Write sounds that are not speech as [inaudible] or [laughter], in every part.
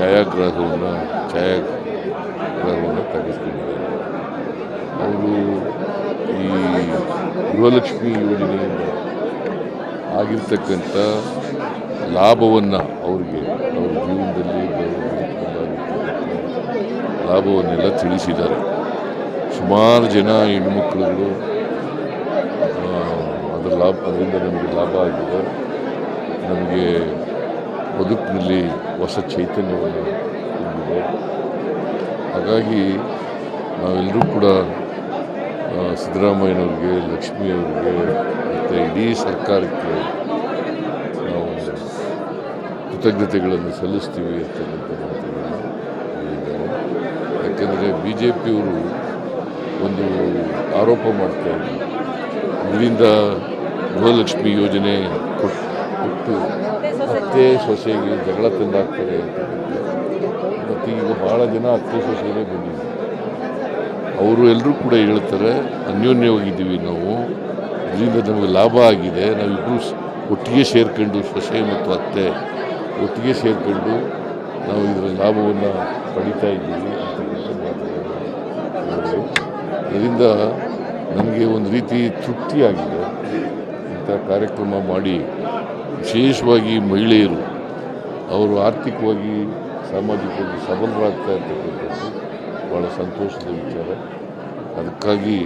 ಛಾಯಾಗ್ರಾಹವನ್ನು ಛಾಯಾಗ್ರಹವನ್ನು ತೆಗೆದುಕೊಂಡಿದ್ದಾರೆ ಅವರು ಈ ಗೃಹಲಕ್ಷ್ಮಿ ಯೋಜನೆಯಿಂದ ಆಗಿರ್ತಕ್ಕಂಥ ಲಾಭವನ್ನು ಅವರಿಗೆ, ಅವ್ರ ಜೀವನದಲ್ಲಿ [unintelligible] ಲಾಭವನ್ನೆಲ್ಲ ತಿಳಿಸಿದ್ದಾರೆ. ಸುಮಾರು ಜನ ಹೆಣ್ಮಕ್ಳುಗಳು ಅದರ ಲಾಭ, ಅದರಿಂದ ನಮಗೆ ಲಾಭ ಆಗಿದೆ. ನಮಗೆ ಬದುಕಿನಲ್ಲಿ ಹೊಸ ಚೈತನ್ಯವನ್ನು ತುಂಬಿದೆ. ಹಾಗಾಗಿ ನಾವೆಲ್ಲರೂ ಕೂಡ ಸಿದ್ದರಾಮಯ್ಯನವ್ರಿಗೆ, ಲಕ್ಷ್ಮಿಯವ್ರಿಗೆ, ಮತ್ತು ಇಡೀ ಸರ್ಕಾರಕ್ಕೆ ನಾವು ಕೃತಜ್ಞತೆಗಳನ್ನು ಸಲ್ಲಿಸ್ತೀವಿ ಅಂತಕ್ಕಂಥ ಮಾತುಗಳನ್ನು ಹೇಳಿದ್ದಾರೆ. ಯಾಕೆಂದರೆ ಬಿ ಜೆ ಪಿಯವರು ಒಂದು ಆರೋಪ ಮಾಡ್ತಾ ಇದ್ದಾರೆ. ಇದರಿಂದ ಗೃಹಲಕ್ಷ್ಮಿ ಯೋಜನೆ ಕೊಟ್- ಕೊಟ್ಟು ಅತ್ತೆ ಸೊಸೆಗೆ ಜಗಳ ತಂದಾಗ್ತಾರೆ ಅಂತ ಮತ್ತು ಈಗ ಭಾಳ ಜನ ಅತ್ತೆ ಸೊಸೆಗೆ ಬಂದಿದೆ ಅವರು ಎಲ್ಲರೂ ಕೂಡ ಹೇಳ್ತಾರೆ, ಅನ್ಯೋನ್ಯವಾಗಿದ್ದೀವಿ ನಾವು. ಇದರಿಂದ ನಮಗೆ ಲಾಭ ಆಗಿದೆ. ನಾವಿಬ್ಬರು ಒಟ್ಟಿಗೆ ಸೇರ್ಕೊಂಡು ಸೊಸೆ ಮತ್ತು ಅತ್ತೆ, ಒಟ್ಟಿಗೆ ಸೇರ್ಕೊಂಡು ನಾವು ಇದರ ಲಾಭವನ್ನು ಪಡಿತಾ ಇದ್ದೀವಿ ಇದರಿಂದ ನನಗೆ ಒಂದು ರೀತಿ ತೃಪ್ತಿಯಾಗಿದೆ. ಇಂಥ ಕಾರ್ಯಕ್ರಮ ಮಾಡಿ ವಿಶೇಷವಾಗಿ ಮಹಿಳೆಯರು ಅವರು ಆರ್ಥಿಕವಾಗಿ, ಸಾಮಾಜಿಕವಾಗಿ ಸಬಲರಾಗ್ತಾ ಇರ್ತಕ್ಕಂಥದ್ದು ಭಾಳ ಸಂತೋಷದ ವಿಚಾರ. ಅದಕ್ಕಾಗಿ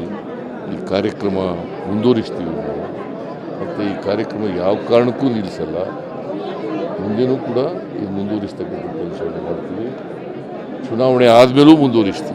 ಈ ಕಾರ್ಯಕ್ರಮ ಮುಂದುವರಿಸ್ತೀವಿ ನಾವು. ಮತ್ತು ಈ ಕಾರ್ಯಕ್ರಮ ಯಾವ ಕಾರಣಕ್ಕೂ ನಿಲ್ಲಿಸಲ್ಲ. ಮುಂದೆನೂ ಕೂಡ ಇದು ಮುಂದುವರಿಸ್ತಕ್ಕಂಥ ಕೆಲಸವನ್ನು ಮಾಡ್ತೀವಿ ಚುನಾವಣೆ ಆದಮೇಲೂ ಮುಂದುವರಿಸ್ತೀವಿ.